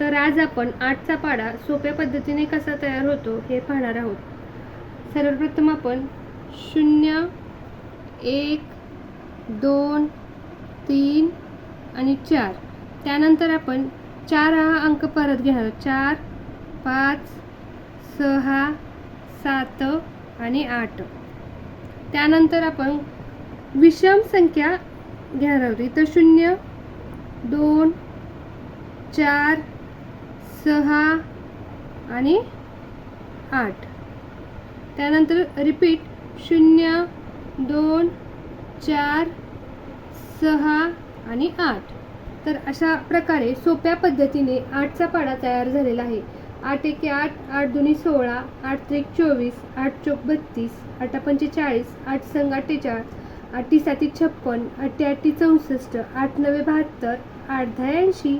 तर आज आपण आठचा पाडा सोप्या पद्धतीने कसा तयार होतो हे पाहणार आहोत. सर्वप्रथम आपण शून्य एक दोन तीन आणि चार. त्यानंतर आपण चार हा अंक परत घेणार. चार पाच सहा सात आणि आठ. त्यानंतर आपण विषम संख्या घेणार आहोत. इथं शून्य दोन चार सहा आणि आठ. त्यानंतर रिपीट शून्य दोन चार सहा आणि आठ. तर अशा प्रकारे सोप्या पद्धतीने आठचा पाडा तयार झालेला आहे. आठ एके आठ आठ दोन्ही सोळा आठ त्रिक चोवीस आठ चोक बत्तीस आठ पंचेचाळीस आठ संघ अठ्ठेचाळीस आठ साती छप्पन आठ चौसष्ट आठ नवे बहात्तर आठ दहा ऐंशी